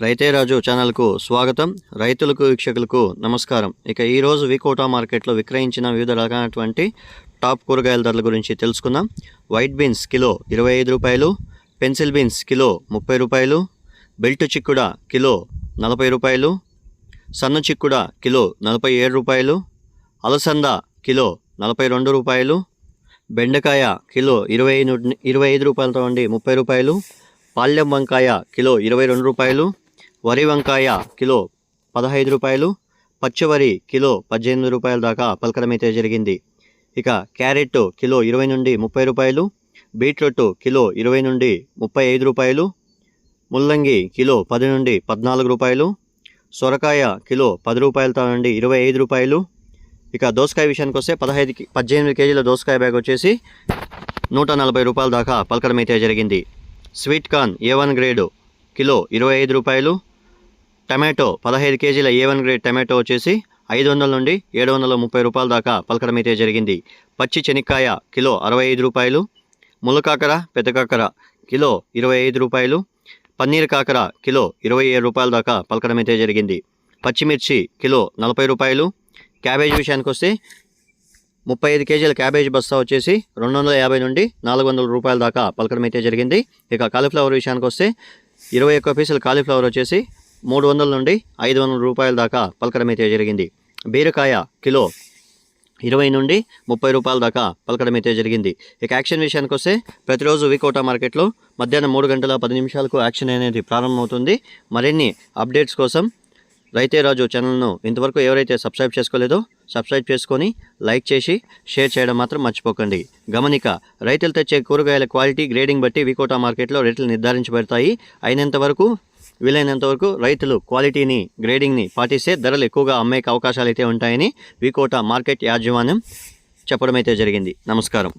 రైతే రాజు ఛానల్కు స్వాగతం. రైతులకు వీక్షకులకు నమస్కారం. ఇక ఈరోజు వికోటా మార్కెట్లో విక్రయించిన వివిధ రకాలైనటువంటి టాప్ కూరగాయల ధరల గురించి తెలుసుకుందాం. వైట్ బీన్స్ కిలో ఇరవై ఐదు రూపాయలు పెన్సిల్ బీన్స్ కిలో ముప్పై రూపాయలు బెల్ట్ చిక్కుడ కిలో నలభై రూపాయలు సన్న చిక్కుడ కిలో నలభై ఏడు రూపాయలు అలసంద కిలో నలభై రెండు రూపాయలు బెండకాయ కిలో ఇరవై ను- ఇరవై ఐదు రూపాయలతో ఉండి ముప్పై రూపాయలు పాల్యం వంకాయ కిలో ఇరవై రెండు రూపాయలు వరి వంకాయ కిలో పదహైదు రూపాయలు పచ్చివరి కిలో పద్దెనిమిది రూపాయల దాకా పలకడమైతే జరిగింది. ఇక క్యారెట్ కిలో ఇరవై నుండి ముప్పై రూపాయలు బీట్రూట్ కిలో ఇరవై నుండి ముప్పై ఐదు రూపాయలు ముల్లంగి కిలో పది నుండి పద్నాలుగు రూపాయలు సొరకాయ కిలో పది రూపాయలతో నుండి ఇరవై ఐదు రూపాయలు. ఇక దోసకాయ విషయానికి వస్తే పదహైదు పద్దెనిమిది కేజీల దోసకాయ బ్యాగ్ వచ్చేసి నూట నలభై రూపాయల దాకా పలకడమైతే జరిగింది. Sweet corn A one grade kilo ఇరవై ఐదు రూపాయలు టమాటో పదహైదు కేజీల ఏ వన్ గ్రేడ్ టమాటో వచ్చేసి ఐదు వందల నుండి ఏడు వందల ముప్పై రూపాయల దాకా పలకడం అయితే జరిగింది. పచ్చి చెనిక్కాయ కిలో అరవై ఐదు రూపాయలు ములకాకర పెద్ద కాకర కిలో ఇరవై ఐదు రూపాయలు పన్నీర్ కాకర కిలో ఇరవై ఏడు రూపాయల దాకా పలకడం అయితే జరిగింది. పచ్చిమిర్చి కిలో నలభై రూపాయలు క్యాబేజ్ విషయానికి వస్తే ముప్పై ఐదు కేజీల క్యాబేజ్ బస్తా వచ్చేసి రెండు వందల యాభై నుండి నాలుగు వందల రూపాయల దాకా పలకడం అయితే జరిగింది. ఇక కాలీఫ్లవర్ విషయానికి వస్తే ఇరవై ఒక్క పీసుల కాలీఫ్లవర్ వచ్చేసి మూడు వందల నుండి ఐదు వందల రూపాయల దాకా పలకడం అయితే జరిగింది. బీరకాయ కిలో ఇరవై నుండి ముప్పై రూపాయల దాకా పలకడం అయితే జరిగింది. ఇక యాక్షన్ విషయానికి వస్తే ప్రతిరోజు వికోటా మార్కెట్లో మధ్యాహ్నం మూడు గంటల పది నిమిషాలకు యాక్షన్ అనేది ప్రారంభమవుతుంది. మరిన్ని అప్డేట్స్ కోసం రైతే రాజు ఛానల్ను ఇంతవరకు ఎవరైతే సబ్స్క్రైబ్ చేసుకోలేదో సబ్స్క్రైబ్ చేసుకొని లైక్ చేసి షేర్ చేయడం మాత్రం మర్చిపోకండి. గమనిక రైతులు తెచ్చే కూరగాయల క్వాలిటీ గ్రేడింగ్ బట్టి వికోటా మార్కెట్లో రేట్లు నిర్ధారించబడతాయి. అయినంత వరకు వీలైనంత వరకు రైతులు క్వాలిటీని గ్రేడింగ్ని పాటిస్తే ధరలు ఎక్కువగా అమ్మే అవకాశాలు అయితే ఉంటాయని వికోట మార్కెట్ యాజమాన్యం చెప్పడం అయితే జరిగింది. నమస్కారం.